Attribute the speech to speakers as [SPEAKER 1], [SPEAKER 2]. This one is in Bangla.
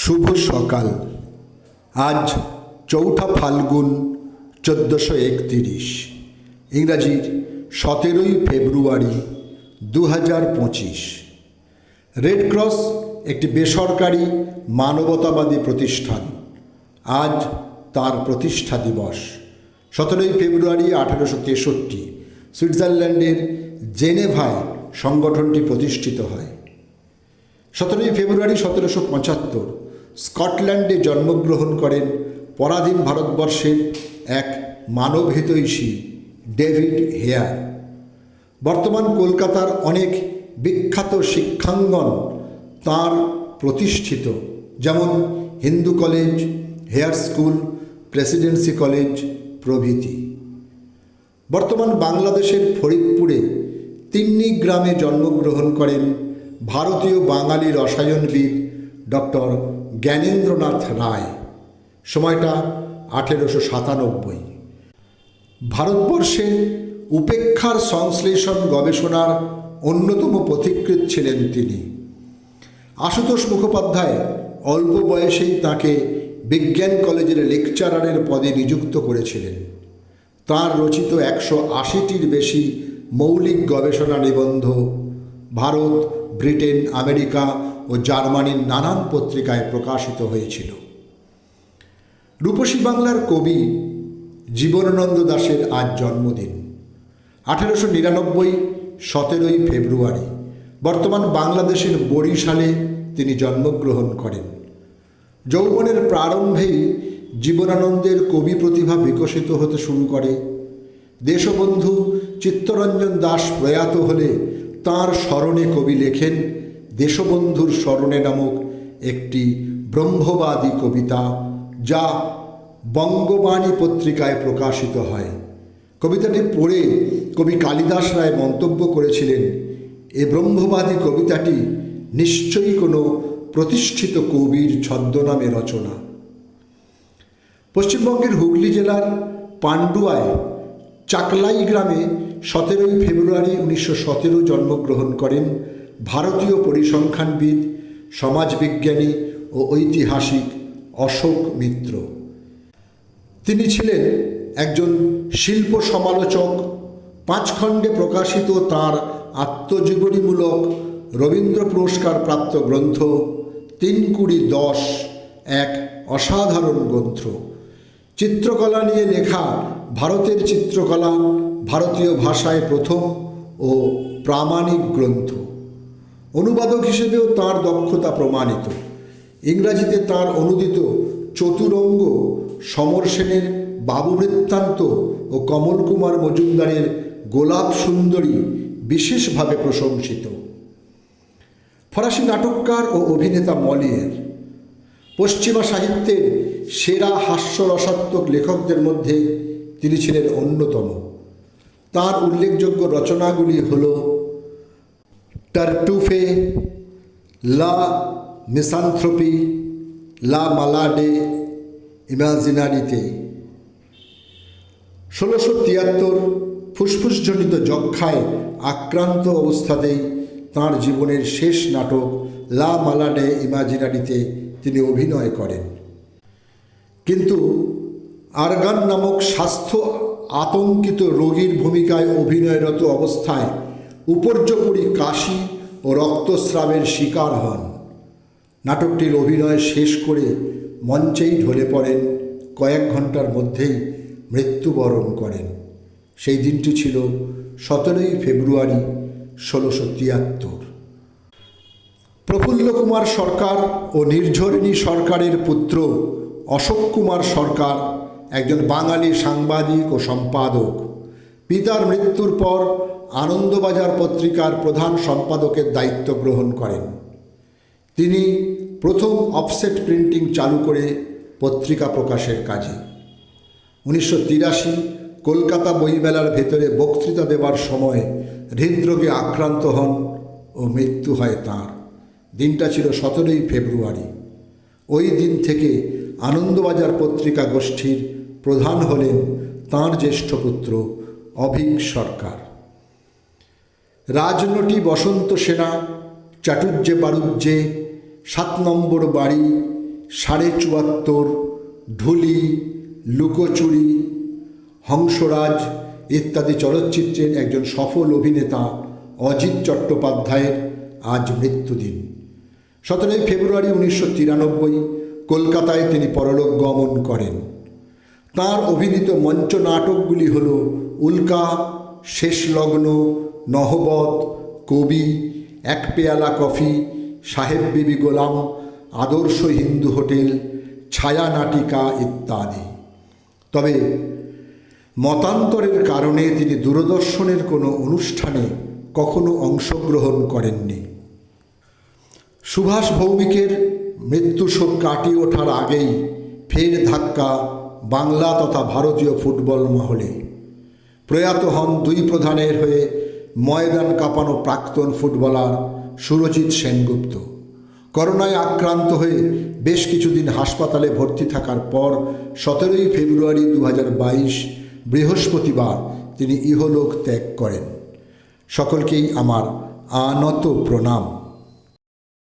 [SPEAKER 1] শুভ সকাল। আজ চৌঠা ফাল্গুন চোদ্দোশো একতিরিশ। ইংরাজির সতেরোই ফেব্রুয়ারি দু হাজার পঁচিশ। রেড ক্রস একটি বেসরকারি মানবতাবাদী প্রতিষ্ঠান। আজ তার প্রতিষ্ঠা দিবস। সতেরোই ফেব্রুয়ারি আঠারোশো তেষট্টি সুইজারল্যান্ডের জেনেভায় সংগঠনটি প্রতিষ্ঠিত হয়। সতেরোই ফেব্রুয়ারি সতেরোশো পঁচাত্তর স্কটল্যান্ডে জন্মগ্রহণ করেন পরাধীন ভারতবর্ষের এক মানবহিতৈষী, ডেভিড হেয়ার। বর্তমান কলকাতার অনেক বিখ্যাত শিক্ষাঙ্গন তার প্রতিষ্ঠিত, যেমন Hindu college, Hare school, Presidency college প্রভৃতি। বর্তমান বাংলাদেশের ফরিদপুরে তিন্নি গ্রামে জন্মগ্রহণ করেন ভারতীয় বাঙালি রসায়নবিদ ডক্টর জ্ঞানেন্দ্রনাথ রায়। সময়টা আঠেরোশো সাতানব্বই। ভারতবর্ষে উপেক্ষার সংশ্লেষণ গবেষণার অন্যতম পথিকৃৎ ছিলেন তিনি। আশুতোষ মুখোপাধ্যায় অল্প বয়সেই তাকে বিজ্ঞান কলেজের লেকচারারের পদে নিযুক্ত করেছিলেন। তার রচিত একশো আশিটির বেশি মৌলিক গবেষণা নিবন্ধ ভারত, ব্রিটেন, আমেরিকা ও জার্মানির নানান পত্রিকায় প্রকাশিত হয়েছিল। রূপসী বাংলার কবি জীবনানন্দ দাশের আজ জন্মদিন, আঠেরোশো নিরানব্বই, সতেরোই ফেব্রুয়ারি। বর্তমান বাংলাদেশের বরিশালে তিনি জন্মগ্রহণ করেন। যৌবনের প্রারম্ভেই জীবনানন্দের কবি প্রতিভা বিকশিত হতে শুরু করে। দেশবন্ধু চিত্তরঞ্জন দাস প্রয়াত হলে তাঁর স্মরণে কবি লেখেন দেশবন্ধুর স্মরণে নামক একটি ব্রহ্মবাদী কবিতা, যা বঙ্গবাণী পত্রিকায় প্রকাশিত হয়। কবিতাটি পড়ে কবি কালিদাস রায় মন্তব্য করেছিলেন, এ ব্রহ্মবাদী কবিতাটি নিশ্চয়ই কোনো প্রতিষ্ঠিত কবির ছদ্মনামে রচনা। পশ্চিমবঙ্গের হুগলি জেলার পান্ডুয়ায় চাকলাই গ্রামে সতেরোই ফেব্রুয়ারি উনিশশো সতেরো জন্মগ্রহণ করেন ভারতীয় পরিসংখ্যানবিদ, সমাজবিজ্ঞানী ও ঐতিহাসিক অশোক মিত্র। তিনি ছিলেন একজন শিল্প সমালোচক পাঁচ খণ্ডে প্রকাশিত তাঁর আত্মজীবনীমূলক রবীন্দ্র পুরস্কার প্রাপ্ত গ্রন্থ তিন কুড়ি দশ, এক অসাধারণ গ্রন্থ। চিত্রকলা নিয়ে লেখা ভারতের চিত্রকলা ভারতীয় ভাষায় প্রথম ও প্রামাণিক গ্রন্থ। অনুবাদক হিসেবেও তার দক্ষতা প্রমাণিত। ইংরাজিতে তার অনুদিত চতুরঙ্গ সমর সেনের বাবু বৃত্তান্ত ও কমল কুমার মজুমদারের গোলাপ সুন্দরী বিশেষভাবে প্রশংসিত। ফরাসি নাটককার ও অভিনেতা মলিয়ের। পশ্চিমা সাহিত্যের সেরা হাস্যরসাত্মক লেখকদের মধ্যে তিনি ছিলেন অন্যতম। তার উল্লেখযোগ্য রচনাগুলি হল টার্টুফে লা মিসান্থ্রপি লা মালাডে ইমাজিনারিতে ষোলোশো তিয়াত্তর ফুসফুসজনিত যক্ষায় আক্রান্ত অবস্থাতেই তাঁর জীবনের শেষ নাটক লা মালাডে ইমাজিনারিতে তিনি অভিনয় করেন। কিন্তু আরগান নামক স্বাস্থ্য আতঙ্কিত রোগীর ভূমিকায় অভিনয়রত অবস্থায় উপর্যপরি কাশি ও রক্তস্রাবের শিকার হন। নাটকটির অভিনয় শেষ করে মঞ্চেই ঢলে পড়েন, কয়েক ঘণ্টার মধ্যেই মৃত্যুবরণ করেন। সেই দিনটি ছিল সতেরোই ফেব্রুয়ারি ষোলোশো তিয়াত্তর। প্রফুল্ল কুমার সরকার ও নির্ঝরিণী সরকারের পুত্র অশোক কুমার সরকার একজন বাঙালি সাংবাদিক ও সম্পাদক। পিতার মৃত্যুর পর আনন্দবাজার পত্রিকার প্রধান সম্পাদকের দায়িত্ব গ্রহণ করেন। তিনি প্রথম অফসেট প্রিন্টিং চালু করে পত্রিকা প্রকাশের কাজে। উনিশশো তিরাশি কলকাতা বইমেলার ভেতরে বক্তৃতা দেবার সময় হৃদরোগে আক্রান্ত হন ও মৃত্যু হয় তাঁর। দিনটা ছিল সতেরোই ফেব্রুয়ারি। ওই দিন থেকে আনন্দবাজার পত্রিকা গোষ্ঠীর প্রধান হলেন তাঁর জ্যেষ্ঠ পুত্র অভিক সরকার। রাজনটি বসন্ত সেনা চাটুর্যে বারুজ্যে, সাত নম্বর বাড়ি, সাড়ে চুয়াত্তর ঢুলি লুকোচুরি, হংসরাজ ইত্যাদি চলচ্চিত্রের একজন সফল অভিনেতা অজিত চট্টোপাধ্যায়ের আজ মৃত্যুদিন। সতেরোই ফেব্রুয়ারি উনিশশো তিরানব্বই কলকাতায় তিনি পরলোক গমন করেন। তাঁর অভিনীত মঞ্চ নাটকগুলি হল উল্কা শেষ লগ্ন নহবত, কবি, এক পেয়ালা কফি, সাহেব বিবি গোলাম, আদর্শ হিন্দু হোটেল, ছায়া নাটিকা ইত্যাদি। তবে মতান্তরের কারণে তিনি দূরদর্শনের কোনো অনুষ্ঠানে কখনো অংশগ্রহণ করেননি। সুভাষ ভৌমিকের মৃত্যু শোক কাটিয়ে ওঠার আগেই ফের ধাক্কা বাংলা তথা ভারতীয় ফুটবল মহলে। প্রয়াত হন দুই প্রধানের হয়ে ময়দান কাঁপানো প্রাক্তন ফুটবলার সুরজিৎ সেনগুপ্ত। করোনায় আক্রান্ত হয়ে বেশ কিছুদিন হাসপাতালে ভর্তি থাকার পর সতেরোই ফেব্রুয়ারি দু হাজার বাইশ বৃহস্পতিবার তিনি ইহলোক ত্যাগ করেন। সকলকেই আমার আনত প্রণাম